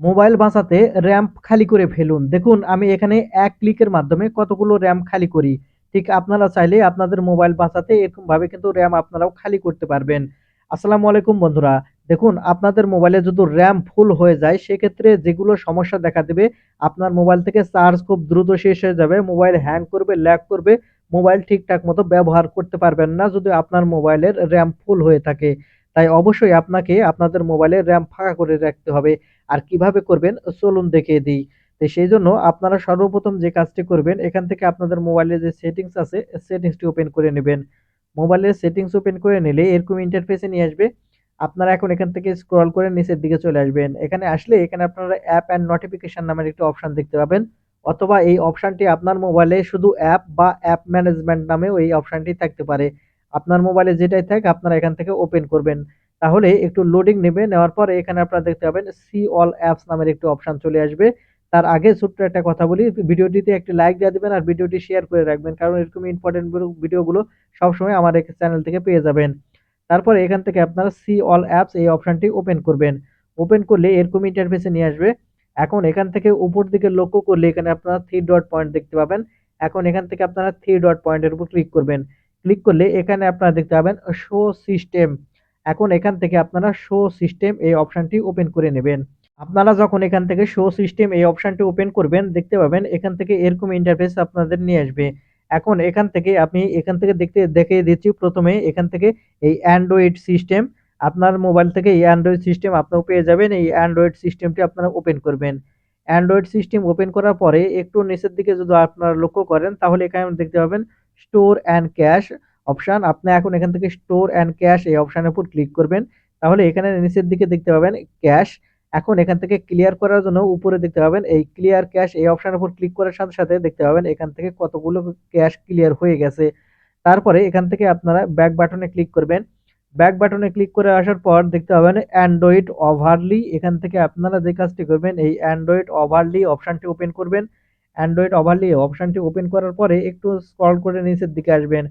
Mobile বাঁচাতে RAM খালি করে ফেলুন। দেখুন, আমি এখানে এক ক্লিকের মাধ্যমে কতগুলো র্যাম খালি করি। ঠিক আপনারা চাইলে আপনাদের মোবাইল বাঁচাতে এরকমভাবে কিন্তু র্যাম আপনারাও খালি করতে পারবেন। আসসালামু আলাইকুম বন্ধুরা। দেখুন, আপনাদের মোবাইলে যদি র্যাম ফুল হয়ে যায়, সেক্ষেত্রে যেগুলো সমস্যা দেখা দেবে, আপনার মোবাইল থেকে চার্জ খুব দ্রুত শেষ হয়ে যাবে, মোবাইল হ্যাং করবে, ল্যাগ করবে, মোবাইল ঠিকঠাক মতো ব্যবহার করতে পারবেন না যদি আপনার মোবাইলের র্যাম ফুল হয়ে থাকে। তাই অবশ্যই আপনাকে আপনাদের মোবাইলের র্যাম ফাঁকা করে রাখতে হবে। আর কীভাবে করবেন? চলুন দেখিয়ে দিই। তো সেই জন্য আপনারা সর্বপ্রথম যে কাজটি করবেন, এখান থেকে আপনাদের মোবাইলের যে সেটিংস আছে সেটিংসটি ওপেন করে নেবেন। মোবাইলের সেটিংস ওপেন করে নিলে এরকম ইন্টারফেসে নিয়ে আসবে। আপনারা এখন এখান থেকে স্ক্রল করে নিচের দিকে চলে আসবেন। এখানে আসলে এখানে আপনারা অ্যাপ অ্যান্ড নোটিফিকেশন নামের একটি অপশান দেখতে পাবেন। অথবা এই অপশানটি আপনার মোবাইলে শুধু অ্যাপ বা অ্যাপ ম্যানেজমেন্ট নামেও এই অপশানটি থাকতে পারে। আপনার মোবাইলে যেটাই থাক, আপনারা এখান থেকে ওপেন করবেন। তাহলে একটু লোডিং নেবে, নেওয়ার পরে এখানে আপনারা দেখতে পাবেন সি অল অ্যাপস নামের একটি অপশন চলে আসবে। তার আগে ছোট্ট একটা কথা বলি, ভিডিওটিতে একটি লাইক দিয়ে দিবেন আর ভিডিওটি শেয়ার করে রাখবেন, কারণ এরকম ইম্পর্টেন্ট ভিডিওগুলো সবসময় আমার চ্যানেল থেকে পেয়ে যাবেন। তারপরে এখান থেকে আপনারা সি অল অ্যাপস এই অপশনটি ওপেন করবেন। ওপেন করলে এরকম ইন্টারফেসে নিয়ে আসবে। এখন এখান থেকে উপর দিকে লক্ষ্য করলে এখানে আপনারা থ্রি ডট পয়েন্ট দেখতে পাবেন। এখন এখান থেকে আপনারা থ্রি ডট পয়েন্টের উপর ক্লিক করবেন। ক্লিক করলে এখানে আপনারা দেখতে পাবেন শো সিস্টেম এখন এখান থেকে আপনারা শো সিস্টেম এই অপশনটি ওপেন করে নেবেন। আপনারা যখন এখান থেকে শো সিস্টেম এই অপশনটি ওপেন করবেন, দেখতে পাবেন এখান থেকে এরকম ইন্টারফেস আপনাদের নিয়ে আসবে। এখন এখান থেকে আপনি এখান থেকে দেখতে দেখে দিচ্ছি প্রথমে এখান থেকে এই অ্যান্ড্রয়েড সিস্টেম আপনার মোবাইল থেকে এই অ্যান্ড্রয়েড সিস্টেম আপনারা পেয়ে যাবেন। এই অ্যান্ড্রয়েড সিস্টেমটি আপনারা ওপেন করবেন। অ্যান্ড্রয়েড সিস্টেম ওপেন করার পরে একটু নিচের দিকে যদি আপনারা লক্ষ্য করেন, তাহলে এখানে দেখতে পাবেন স্টোর অ্যান্ড ক্যাশ অপশান আপনি এখন এখান থেকে স্টোর অ্যান্ড ক্যাশ এই অপশানের উপর ক্লিক করবেন। তাহলে এখানে নিচের দিকে দেখতে পাবেন ক্যাশ এখন এখান থেকে ক্লিয়ার করার জন্য উপরে দেখতে পাবেন এই ক্লিয়ার ক্যাশ এই অপশানের উপর ক্লিক করার সাথে সাথে দেখতে পাবেন এখান থেকে কতগুলো ক্যাশ ক্লিয়ার হয়ে গেছে। তারপরে এখান থেকে আপনারা ব্যাক বাটনে ক্লিক করবেন। ব্যাক বাটনে ক্লিক করে আসার পর দেখতে পাবেন অ্যান্ড্রয়েড ওভারলি এখান থেকে আপনারা যে কাজটি করবেন, এই অ্যান্ড্রয়েড ওভারলি অপশানটি ওপেন করবেন। অ্যান্ড্রয়েড ওভারলি অপশানটি ওপেন করার পরে একটু স্ক্রল করে নিচের দিকে আসবেন।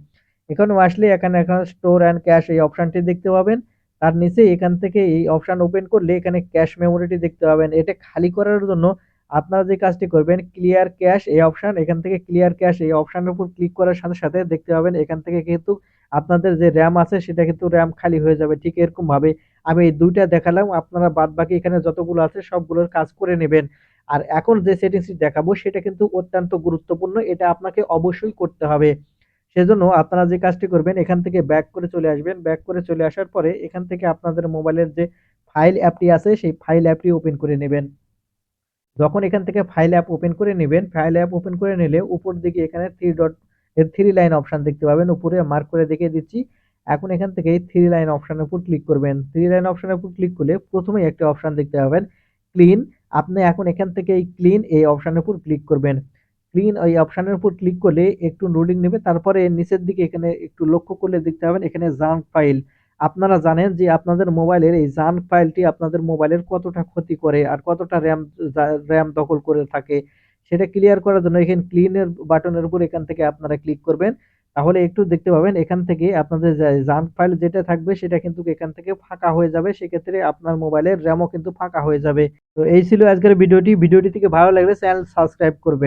এখানে আসলে এখানে এখানে স্টোর অ্যান্ড ক্যাশ এই অপশানটি দেখতে পাবেন। তার নিচে এখান থেকে এই অপশান ওপেন করলে এখানে ক্যাশ মেমোরিটি দেখতে পাবেন। এটা খালি করার জন্য আপনারা যে কাজটি করবেন ক্লিয়ার ক্যাশ এই অপশান এখান থেকে ক্লিয়ার ক্যাশ এই অপশানের উপর ক্লিক করার সাথে সাথে দেখতে পাবেন এখান থেকে কিন্তু আপনাদের যে র্যাম আছে সেটা কিন্তু র্যাম খালি হয়ে যাবে। ঠিক এরকমভাবে আমি এই দুইটা দেখালাম, আপনারা বাদ বাকি এখানে যতগুলো আছে সবগুলোর কাজ করে নেবেন। আর এখন যে সেটিংসটি দেখাবো, সেটা কিন্তু অত্যন্ত গুরুত্বপূর্ণ। এটা আপনাকে অবশ্যই করতে হবে। সেজন্য আপনারা যে কাজটি করবেন, এখান থেকে ব্যাক করে চলে আসবেন। ব্যাক করে চলে আসার পরে এখান থেকে আপনাদের মোবাইলের যে ফাইল অ্যাপটি আছে, সেই ফাইল অ্যাপটি ওপেন করে নেবেন। যখন এখান থেকে ফাইল অ্যাপ ওপেন করে নেবেন ফাইল অ্যাপ ওপেন করে নিলে উপর দিকে এখানে three dot three line option দেখতে পাবেন। উপরে মার্ক করে দেখিয়ে দিচ্ছি। এখন এখান থেকে থ্রি লাইন অপশানের উপর ক্লিক করবেন। থ্রি লাইন অপশানের উপর ক্লিক করলে প্রথমেই একটি অপশান দেখতে পাবেন ক্লিন আপনি এখন এখান থেকে এই ক্লিন এই অপশানের উপর ক্লিক করবেন। ক্লিন ওই অপশানের উপর ক্লিক করলে একটু লোডিং নেবে, তারপরে নিচের দিকে এখানে একটু লক্ষ্য করলে দেখতে পাবেন এখানে জাঙ্ক ফাইল আপনারা জানেন যে আপনাদের মোবাইলের এই জাঙ্ক ফাইলটি আপনাদের মোবাইলের কতটা ক্ষতি করে আর কতটা র্যাম র্যাম দখল করে থাকে। সেটা ক্লিয়ার করার জন্য এখানে ক্লিনের বাটনের উপর এখান থেকে আপনারা ক্লিক করবেন। তাহলে একটু দেখতে পাবেন, এখান থেকে আপনাদের জাঙ্ক ফাইল যেটা থাকবে সেটা কিন্তু এখান থেকে ফাঁকা হয়ে যাবে, সেক্ষেত্রে আপনার মোবাইলের র্যামও কিন্তু ফাঁকা হয়ে যাবে। তো এই ছিল আজকের ভিডিওটি ভিডিওটি থেকে ভালো লাগলে চ্যানেল সাবস্ক্রাইব করবেন।